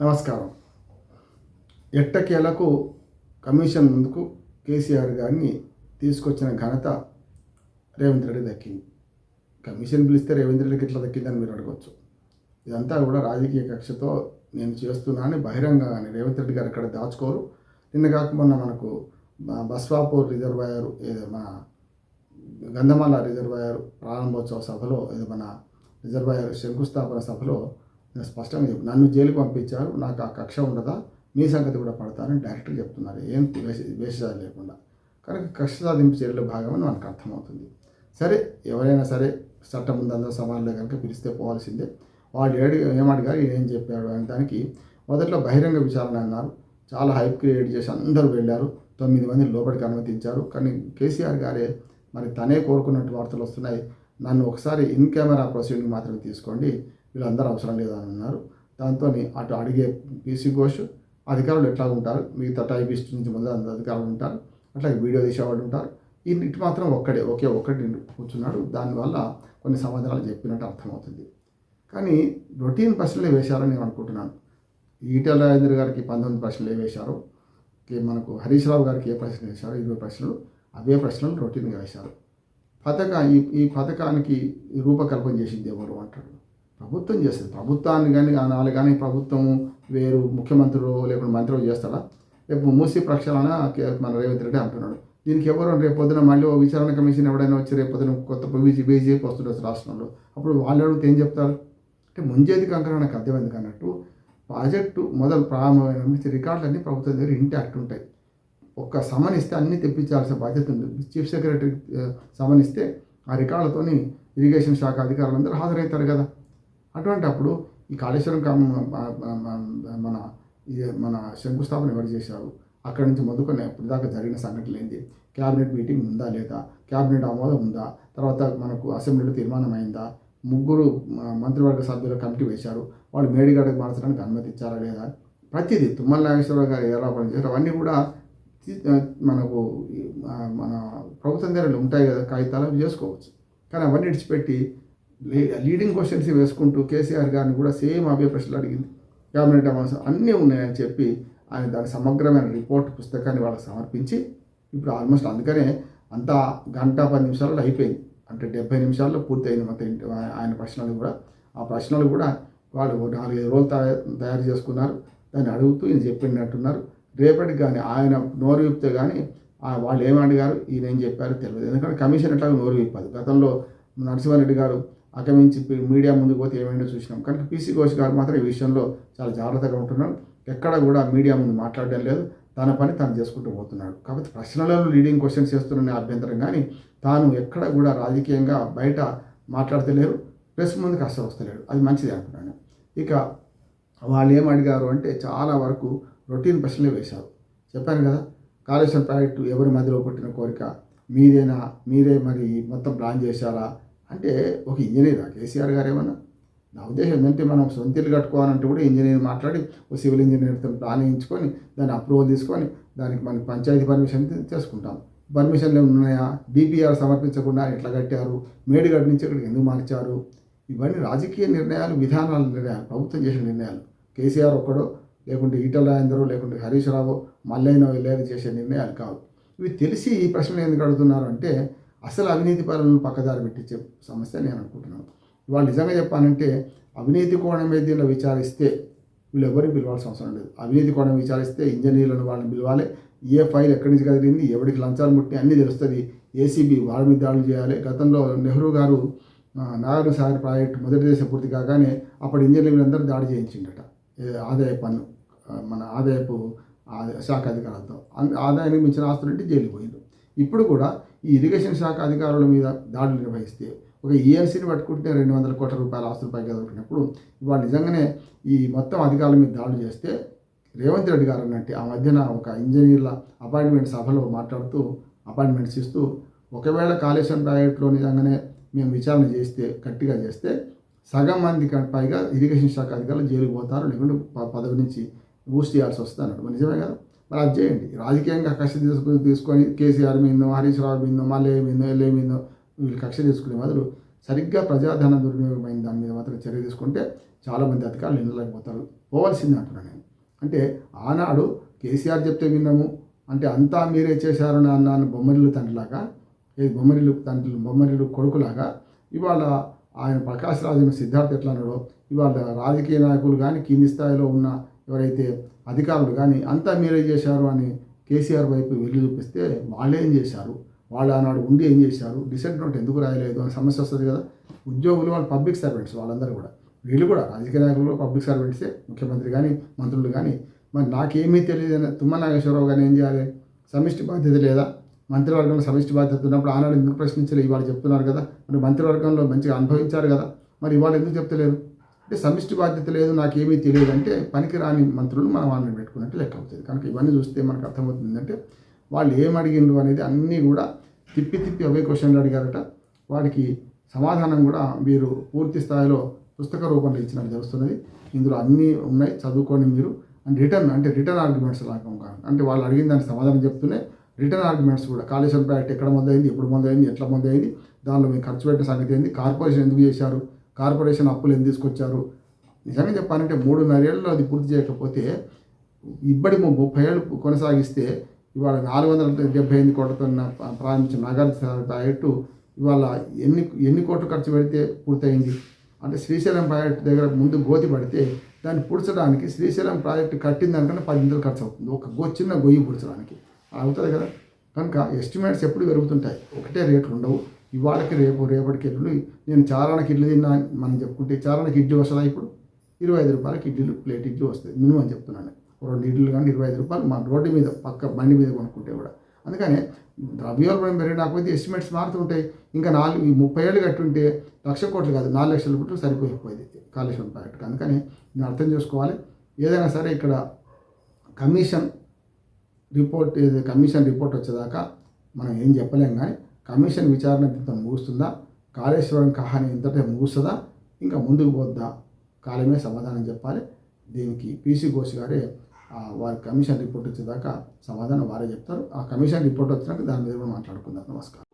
నమస్కారం. ఎట్టకేలకు కమిషన్ ముందుకు కేసీఆర్ గారిని తీసుకొచ్చిన ఘనత రేవంత్ రెడ్డి దక్కింది. కమిషన్ పిలిస్తే రేవంత్ రెడ్డికి ఇట్లా దక్కిందని మీరు అడగవచ్చు ఇదంతా కూడా రాజకీయ కక్షతో నేను చేస్తున్నానని బహిరంగంగానే రేవంత్ రెడ్డి గారు అక్కడ దాచుకోరు. నిన్న కాక మొన్న మనకు బస్వాపూర్ రిజర్వాయర్ ఏదో మన గంధమాల రిజర్వాయర్ ప్రారంభోత్సవ సభలో ఏదో మన రిజర్వాయర్ శంకుస్థాపన సభలో నేను స్పష్టంగా చెప్పు. నన్ను జైలుకు పంపించారు నాకు ఆ కక్ష ఉండదా? మీ సంగతి కూడా పడతారని డైరెక్టర్ చెప్తున్నారు. ఏం వేషజాలు లేకుండా. కనుక కక్ష సాధింపు చర్యలో భాగమని మనకు అర్థమవుతుంది. సరే ఎవరైనా సరే చట్టం ముందు అందరూ కనుక పిలిస్తే పోవాల్సిందే. వాళ్ళు ఏడు ఏమడిగారు ఏం చెప్పాడు అనే దానికి మొదట్లో బహిరంగ విచారణ అన్నారు. చాలా హైప్ క్రియేట్ చేసి అందరూ వెళ్ళారు. తొమ్మిది మంది లోపలికి అనుమతించారు. కానీ కేసీఆర్ గారే మరి తనే కోరుకున్నట్టు వార్తలు వస్తున్నాయి. నన్ను ఒకసారి ఇన్ కెమెరా ప్రొసీడింగ్ మాత్రమే తీసుకోండి. వీళ్ళందరూ అవసరం లేదని అన్నారు దాంతో అటు అడిగే పీసీ ఘోష్ అధికారులు ఎట్లా ఉంటారు? మిగతా టైపిస్ట్ నుంచి మొదలు అందరు అధికారులు ఉంటారు. అట్లాగే వీడియో తీసేవాళ్ళు ఉంటారు. ఈ ఇటు మాత్రం ఒక్కడే ఒకే ఒక్కటి కూర్చున్నాడు. దానివల్ల కొన్ని సమాధానాలు చెప్పినట్టు అర్థమవుతుంది. కానీ రొటీన్ ప్రశ్నలే వేశారని నేను అనుకుంటున్నాను. ఈటల రాజేంద్ర గారికి పంతొమ్మిది ప్రశ్నలు ఏ వేశారు మనకు హరీష్ రావు గారికి ఏ ప్రశ్నలు వేశారో? ఇరవై ప్రశ్నలు. అవే ప్రశ్నలు రొటీన్గా వేశారు. పథక ఈ ఈ పథకానికి రూపకల్పన చేసింది ఎవరు అంటాడు ప్రభుత్వం చేస్తుంది. ప్రభుత్వాన్ని కానీ వాళ్ళు కానీ ప్రభుత్వం వేరు ముఖ్యమంత్రులు లేకుండా మంత్రులు చేస్తాడా రేపు మూసి ప్రక్షాళన కే- మన రేవంత్ రెడ్డి అంటున్నాడు. దీనికి ఎవరు రేపు పొద్దున మళ్ళీ ఓ విచారణ కమిషన్ ఎవడైనా వచ్చి రేపు పొద్దున కొత్త బీజీ బీజేపీ వస్తుండొచ్చు రాష్ట్రంలో. అప్పుడు వాళ్ళు అడిగితే ఏం చెప్తారు? అంటే ముంజేది కంకరానికి అర్థం ఎందుకు అన్నట్టు ప్రాజెక్టు మొదలు ప్రారంభమైన నుంచి రికార్డులన్నీ ప్రభుత్వం దగ్గర ఇంటాక్ట్ ఉంటాయి. ఒక్క సమనిస్తే అన్నీ తెప్పించాల్సిన బాధ్యత ఉంది. చీఫ్ సెక్రటరీ సమనిస్తే ఆ రికార్డులతోని ఇరిగేషన్ శాఖ అధికారులందరూ హాజరవుతారు కదా. అటువంటి అప్పుడు ఈ కాళేశ్వరం మన మన శంకుస్థాపన ఎవరు చేశారు? అక్కడి నుంచి మొదలుకొని ఇప్పటిదాకా దాకా జరిగిన సంఘటనలు ఏంటి? క్యాబినెట్ మీటింగ్ ఉందా లేదా? క్యాబినెట్ ఆమోదం ఉందా? తర్వాత మనకు అసెంబ్లీలో తీర్మానం అయిందా? ముగ్గురు మంత్రివర్గ సభ్యుల కమిటీ వేశారు. వాళ్ళు మేడిగడకు మార్చడానికి అనుమతి ఇచ్చారా లేదా? ప్రతిదీ తుమ్మల నాగేశ్వరరావు గారు ఏర్పాటు చేశారు. అవన్నీ కూడా మనకు మన ప్రభుత్వం దగ్గర ఉంటాయి కదా కాగితాలు చేసుకోవచ్చు. కానీ అవన్నీ విడిచిపెట్టి లీడింగ్ క్వశ్చన్స్ వేసుకుంటూ కేసీఆర్ గారిని కూడా సేమ్ అవే ప్రశ్నలు అడిగింది. క్యాబినెట్ అవాన్స్ అన్నీ ఉన్నాయని చెప్పి ఆయన దాని సమగ్రమైన రిపోర్ట్ పుస్తకాన్ని వాళ్ళకి సమర్పించి ఇప్పుడు ఆల్మోస్ట్ అందుకనే అంతా గంట పది నిమిషాల్లో అయిపోయింది. అంటే డెబ్బై నిమిషాల్లో పూర్తయింది మొత్తం ఆయన ప్రశ్నలు కూడా. ఆ ప్రశ్నలు కూడా వాళ్ళు నాలుగైదు రోజులు తయారు తయారు చేసుకున్నారు. దాన్ని అడుగుతూ ఈయన చెప్పినట్టున్నారు. రేపటికి కానీ ఆయన నోరు విప్తే కానీ వాళ్ళు ఏమి అడిగారు ఈయన ఏం చెప్పారు తెలియదు. ఎందుకంటే కమిషన్ ఎట్లా నోరు విప్పదు గతంలో నరసింహారెడ్డి గారు అకమించి మీడియా ముందుకు పోతే ఏమైనా చూసినాం. కనుక పీసీ ఘోష్ గారు మాత్రం ఈ విషయంలో చాలా జాగ్రత్తగా ఉంటున్నాడు ఎక్కడ కూడా మీడియా ముందు మాట్లాడడం లేదు. తన పని తాను చేసుకుంటూ పోతున్నాడు. కాబట్టి ప్రశ్నలలో లీడింగ్ క్వశ్చన్స్ చేస్తున్న అభ్యంతరం కానీ తాను ఎక్కడ కూడా రాజకీయంగా బయట మాట్లాడతలేరు ప్రెస్ ముందుకు అస్సలు వస్తలేడు. అది మంచిది అనుకున్నాను. ఇక వాళ్ళు ఏం అడిగారు అంటే చాలా వరకు రొటీన్ ప్రశ్నలే వేశారు. చెప్పాను కదా కాళేశ్వరం ప్రాజెక్టు ఎవరి మధ్యలో పుట్టిన కోరిక? మీరేనా మీరే మరి మొత్తం ప్లాన్ చేశారా? అంటే ఒక ఇంజనీర్? కేసీఆర్ గారు ఏమన్నా? నా ఉద్దేశం ఏంటంటే మనం సొంత ఇల్లు కట్టుకోవాలంటే కూడా ఇంజనీర్ మాట్లాడి ఒక సివిల్ ఇంజనీర్తో ప్లాన్ వేయించుకొని దాన్ని అప్రూవల్ తీసుకొని దానికి మనకి పంచాయతీ పర్మిషన్ చేసుకుంటాం పర్మిషన్లు ఉన్నాయా? డిపిఆర్ సమర్పించకుండా ఎట్లా కట్టారు? మేడిగడ్డ నుంచి ఇక్కడికి ఎందుకు మార్చారు? ఇవన్నీ రాజకీయ నిర్ణయాలు విధానాల నిర్ణయాలు ప్రభుత్వం చేసిన నిర్ణయాలు. కేసీఆర్ ఒక్కడో లేకుంటే ఈటల రాజేందరో లేకుంటే హరీష్ రావు మల్లైనో వెళ్ళారు చేసే నిర్ణయాలు కావు. ఇవి తెలిసి ఈ ప్రశ్నలు ఎందుకు అడుగుతున్నారు అంటే అసలు అవినీతి పాలనను పక్కదారి పెట్టించే సమస్య నేను అనుకుంటున్నాను. ఇవాళ నిజంగా చెప్పానంటే అవినీతి కోణం మీద దీనిలో విచారిస్తే వీళ్ళు ఎవరిని పిలవాల్సిన అవసరం లేదు. అవినీతి కోణం విచారిస్తే ఇంజనీర్లను వాళ్ళని పిలవాలి. ఏ ఫైల్ ఎక్కడి నుంచి కదిలింది ఎవరికి లంచాలు ముట్టి అన్నీ తెలుస్తుంది. ఏసీబీ వాళ్ళ మీద దాడులు చేయాలి. గతంలో నెహ్రూ గారు ఆ, నాగార్జున సాగర్ ప్రాజెక్టు మొదటి దేశ పూర్తి కాగానే అప్పుడు ఇంజనీర్లందరూ దాడి చేయించిండట. ఆదాయ పన్ను మన ఆదాయపు శాఖ అధికారులతో. ఆదాయానికి మించిన ఆస్తులు అంటే జైలు పోయిండు ఇప్పుడు కూడా ఈ ఇరిగేషన్ శాఖ అధికారుల మీద దాడులు నిర్వహిస్తే ఒక ఏఎంసీని పట్టుకుంటే రెండు వందల కోట్ల రూపాయల ఆస్తులు పైగా దొరికినప్పుడు ఇవాళ నిజంగానే ఈ మొత్తం అధికారుల మీద దాడులు చేస్తే రేవంత్ రెడ్డి గారు అన్నట్టు ఆ మధ్యన ఒక ఇంజనీర్ల అపాయింట్మెంట్ సభలో మాట్లాడుతూ అపాయింట్మెంట్స్ ఇస్తూ ఒకవేళ కాళేశ్వరం ప్రాజెక్టులో నిజంగానే మేము విచారణ చేస్తే గట్టిగా చేస్తే సగం మంది పైగా ఇరిగేషన్ శాఖ అధికారులు జైలుకు పోతారు లేకుంటే ప- పదవి నుంచి బూస్ట్ చేయాల్సి వస్తుంది అన్నాడు నిజమే కదా? మరి అది చేయండి. రాజకీయంగా కక్ష తీసుకుని తీసుకొని కేసీఆర్ మీదో హరీష్ రావు మీదో మళ్ళీ మీదో ఎల్ఏ మీదో వీళ్ళు కక్ష తీసుకునే బదులు సరిగ్గా ప్రజాధన దుర్వినియోగమైన దాని మీద మాత్రం చర్య తీసుకుంటే చాలామంది అధికారులు నిండలేకపోతారు పోవాల్సిందే అంటున్నాను నేను. అంటే ఆనాడు కేసీఆర్ చెప్తే విన్నాము అంటే అంతా మీరే చేశారని అన్నాను బొమ్మరిల్లు తండ్రిలాగా ఏ బొమ్మరిల్లు తండ్రి బొమ్మరిల్లు కొడుకులాగా ఇవాళ ఆయన ప్రకాశ్ రాజు సిద్ధార్థ్ ఎట్లా అన్నాడో ఇవాళ రాజకీయ నాయకులు కానీ కింది స్థాయిలో ఉన్న ఎవరైతే అధికారులు కానీ అంతా మీరే చేశారు అని కేసీఆర్ వైపు వెళ్ళి చూపిస్తే వాళ్ళే ఏం చేశారు? వాళ్ళు ఆనాడు ఉండి ఏం చేశారు? డిసెంట్ నోట్ ఎందుకు రాయలేదు? అని సమస్య వస్తుంది కదా. ఉద్యోగులు వాళ్ళు పబ్లిక్ సర్వెంట్స్ వాళ్ళందరూ కూడా. వీళ్ళు కూడా రాజకీయ నాయకులు పబ్లిక్ సర్వెంట్సే. ముఖ్యమంత్రి కానీ మంత్రులు కానీ. మరి నాకేమీ తెలియదు. తుమ్మ నాగేశ్వరరావు గారిని ఏం చేయాలి? సమిష్టి బాధ్యత లేదా? మంత్రివర్గంలో సమిష్టి బాధ్యత ఉన్నప్పుడు ఆనాడు ఎందుకు ప్రశ్నించలేదు ఇవాళ చెప్తున్నారు కదా. మరి మంత్రివర్గంలో మంచిగా అనుభవించారు కదా. మరి ఇవాళ ఎందుకు చెప్తలేరు? అంటే సమిష్టి బాధ్యత లేదు నాకేమీ తెలియదు అంటే పనికిరాని మంత్రులు మనం వాళ్ళని పెట్టుకున్నట్టు లెక్క అవుతుంది. కనుక ఇవన్నీ చూస్తే మనకు అర్థమవుతుంది అంటే వాళ్ళు ఏం అడిగిండ్రు అనేది అన్నీ కూడా తిప్పి తిప్పి అవే క్వశ్చన్లు అడిగారట. వాటికి సమాధానం కూడా మీరు పూర్తి స్థాయిలో పుస్తక రూపంలో ఇచ్చినట్టు జరుగుతున్నది ఇందులో అన్నీ ఉన్నాయి చదువుకోండి మీరు. అండ్ రిటర్న్ అంటే రిటర్న్ ఆర్గ్యుమెంట్స్ లాగా కాదు అంటే వాళ్ళు అడిగిన దానికి సమాధానం చెప్తూనే రిటర్న్ ఆర్గ్యుమెంట్స్ కూడా. కాళేశ్వరం ప్రాజెక్ట్ ఎక్కడ మొదలైంది ఎప్పుడు మొదలైంది ఎట్లా మొదలైంది దానిలో మీరు ఖర్చు పెట్టిన సంగతి ఏంది కార్పొరేషన్ ఎందుకు చేశారు కార్పొరేషన్ అప్పులు ఎందుకు తీసుకొచ్చారు? నిజంగా చెప్పాలంటే మూడున్నరేళ్ళు అది పూర్తి చేయకపోతే ఇబ్బడి ముప్పై ఏళ్ళు కొనసాగిస్తే ఇవాళ నాలుగు వందల డెబ్బై ఎనిమిది కోట్లతో ప్రారంభించిన నగర ప్రాజెక్టు ఇవాళ ఎన్ని ఎన్ని కోట్లు ఖర్చు పెడితే పూర్తయింది? అంటే శ్రీశైలం ప్రాజెక్టు దగ్గర ముందు గోతి పడితే దాన్ని పూడ్చడానికి శ్రీశైలం ప్రాజెక్టు కట్టిందనుకనే పది ఇంతలు ఖర్చు అవుతుంది. ఒక గో చిన్న గొయ్యి పూడ్చడానికి. అవుతుంది కదా? కనుక ఎస్టిమేట్స్ ఎప్పుడు పెరుగుతుంటాయి? ఒకటే రేట్లు ఉండవు. ఇవాళకి రేపు రేపటికి ఎల్లుండి నేను చారానికి ఇడ్లు తిన్నా మనం చెప్పుకుంటే చారానికి ఇడ్లీ వస్తుందా ఇప్పుడు? ఇరవై ఐదు రూపాయలకి ఇడ్లీలు ప్లేట్ ఇడ్లీ వస్తుంది మినిమం అని చెప్తున్నాను. రెండు ఇడ్లీలు కానీ ఇరవై ఐదు రూపాయలు మా రోడ్డు మీద పక్క బండి మీద కొనుక్కుంటే కూడా. అందుకనే ద్రవ్యోల్బణం పెరిగిన కొద్దీ ఎస్టిమేట్స్ మారుతుంటాయి ఇంకా నాలుగు ముప్పై ఏళ్ళు కట్టుంటే లక్ష కోట్లు కాదు నాలుగు లక్షల కోట్లు సరిపోయిపోయింది కాళేశ్వరం ప్రాజెక్ట్ అందుకని నేను అర్థం చేసుకోవాలి. ఏదైనా సరే ఇక్కడ కమిషన్ రిపోర్ట్ ఏది కమిషన్ రిపోర్ట్ వచ్చేదాకా మనం ఏం చెప్పలేం కానీ కమిషన్ విచారణ ఇంత ముగుస్తుందా? కాళేశ్వరం కహాని ఇంతటే ముగుస్తుందా? ఇంకా ముందుకు పోద్దా? కాలమే సమాధానం చెప్పాలి. దీనికి పీసీ ఘోష్ గారే వారి కమిషన్ రిపోర్ట్ వచ్చేదాకా సమాధానం వారే చెప్తారు. ఆ కమిషన్ రిపోర్ట్ వచ్చినాక దాని మీద కూడా మాట్లాడుకుందాం. నమస్కారం.